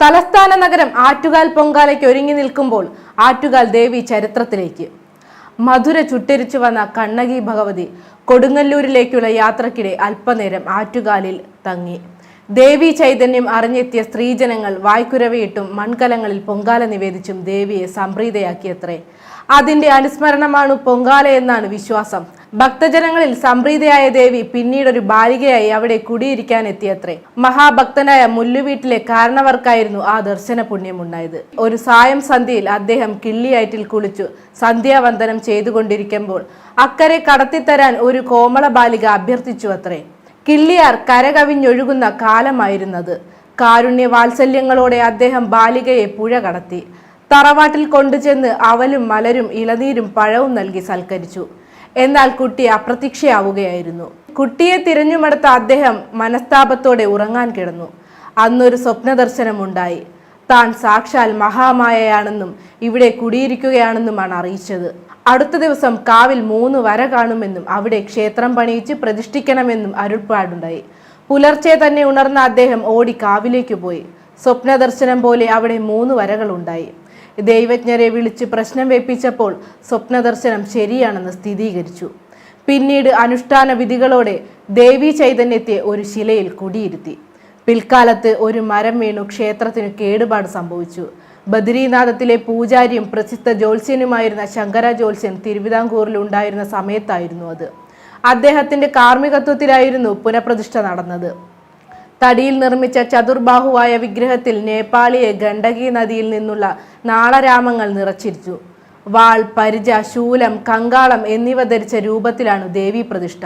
തലസ്ഥാന നഗരം ആറ്റുകാൽ പൊങ്കാലയ്ക്ക് ഒരുങ്ങി നിൽക്കുമ്പോൾ ആറ്റുകാൽ ദേവി ചരിത്രത്തിലേക്ക്. മധുര ചുട്ടരിച്ചു വന്ന കണ്ണകി ഭഗവതി കൊടുങ്ങല്ലൂരിലേക്കുള്ള യാത്രക്കിടെ അല്പനേരം ആറ്റുകാലിൽ തങ്ങി. ദേവി ചൈതന്യം അറിഞ്ഞെത്തിയ സ്ത്രീജനങ്ങൾ വായ്ക്കുരവയിട്ടും മൺകലങ്ങളിൽ പൊങ്കാല നിവേദിച്ചും ദേവിയെ സംപ്രീതയാക്കിയത്രേ. അതിന്റെ അനുസ്മരണമാണ് പൊങ്കാല എന്നാണ് വിശ്വാസം. ഭക്തജനങ്ങളിൽ സംപ്രീതയായ ദേവി പിന്നീട് ഒരു ബാലികയായി അവിടെ കുടിയിരിക്കാൻ എത്തിയത്രേ. മഹാഭക്തനായ മുല്ലുവീട്ടിലെ കാരണവർക്കായിരുന്നു ആ ദർശന പുണ്യമുണ്ടായത് ഒരു സായം സന്ധ്യയിൽ അദ്ദേഹം കിള്ളിയായിട്ടിൽ കുളിച്ചു സന്ധ്യാവന്ദനം ചെയ്തുകൊണ്ടിരിക്കുമ്പോൾ അക്കരെ കടത്തിത്തരാൻ ഒരു കോമള ബാലിക അഭ്യർത്ഥിച്ചു അത്രേ കിള്ളിയാർ കരകവിഞ്ഞൊഴുകുന്ന കാലമായിരുന്നത്. കാരുണ്യ വാത്സല്യങ്ങളോടെ അദ്ദേഹം ബാലികയെ പുഴ കടത്തി. തറവാട്ടിൽ കൊണ്ടുചെന്ന് അവലും മലരും ഇളനീരും പഴവും നൽകി സൽക്കരിച്ചു. എന്നാൽ കുട്ടി അപ്രത്യക്ഷയാവുകയായിരുന്നു. കുട്ടിയെ തിരഞ്ഞുമെടുത്ത അദ്ദേഹം മനസ്താപത്തോടെ ഉറങ്ങാൻ കിടന്നു. അന്നൊരു സ്വപ്നദർശനമുണ്ടായി. താൻ സാക്ഷാൽ മഹാമായയാണെന്നും ഇവിടെ കുടിയിരിക്കുകയാണെന്നുമാണ് അറിയിച്ചത്. അടുത്ത ദിവസം കാവിൽ മൂന്ന് വര കാണുമെന്നും അവിടെ ക്ഷേത്രം പണിയിച്ച് പ്രതിഷ്ഠിക്കണമെന്നും അരുൾപ്പാടുണ്ടായി. പുലർച്ചെ തന്നെ ഉണർന്ന അദ്ദേഹം ഓടി കാവിലേക്ക് പോയി. സ്വപ്നദർശനം പോലെ അവിടെ മൂന്ന് വരകളുണ്ടായി. ദൈവജ്ഞരെ വിളിച്ച് പ്രശ്നം വെപ്പിച്ചപ്പോൾ സ്വപ്നദർശനം ശരിയാണെന്ന് സ്ഥിരീകരിച്ചു. പിന്നീട് അനുഷ്ഠാന വിധികളോടെ ദേവി ചൈതന്യത്തെ ഒരു ശിലയിൽ കുടിയിരുത്തി. പിൽക്കാലത്ത് ഒരു മരം വീണു ക്ഷേത്രത്തിന് കേടുപാട് സംഭവിച്ചു. ബദ്രീനാഥത്തിലെ പൂജാരിയും പ്രസിദ്ധ ജ്യോത്സ്യനുമായിരുന്ന ശങ്കര ജ്യോത്സ്യൻ തിരുവിതാംകൂറിൽ ഉണ്ടായിരുന്ന സമയത്തായിരുന്നു അത്. അദ്ദേഹത്തിന്റെ കാർമ്മികത്വത്തിലായിരുന്നു പുനഃപ്രതിഷ്ഠ നടന്നത്. തടിയിൽ നിർമ്മിച്ച ചതുർബാഹുവായ വിഗ്രഹത്തിൽ നേപ്പാളിയെ ഗണ്ഡകി നദിയിൽ നിന്നുള്ള നാളരാമങ്ങൾ നിറച്ചിരിച്ചു. വാൾ പരിച ശൂലം കങ്കാളം എന്നിവ ധരിച്ച രൂപത്തിലാണ് ദേവി പ്രതിഷ്ഠ.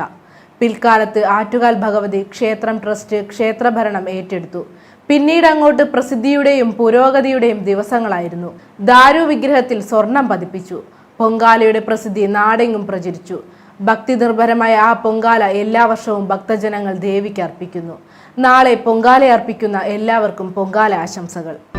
പിൽക്കാലത്ത് ആറ്റുകാൽ ഭഗവതി ക്ഷേത്രം ട്രസ്റ്റ് ക്ഷേത്രഭരണം ഏറ്റെടുത്തു. പിന്നീട് അങ്ങോട്ട് പ്രസിദ്ധിയുടെയും പുരോഗതിയുടെയും ദിവസങ്ങളായിരുന്നു. ദാരു വിഗ്രഹത്തിൽ സ്വർണം പതിപ്പിച്ചു. പൊങ്കാലയുടെ പ്രസിദ്ധി നാടെങ്ങും പ്രചരിച്ചു. ഭക്തി നിർഭരമായ ആ പൊങ്കാല എല്ലാ വർഷവും ഭക്തജനങ്ങൾ ദേവിക്ക് അർപ്പിക്കുന്നു. നാളെ പൊങ്കാല അർപ്പിക്കുന്ന എല്ലാവർക്കും പൊങ്കാല ആശംസകൾ.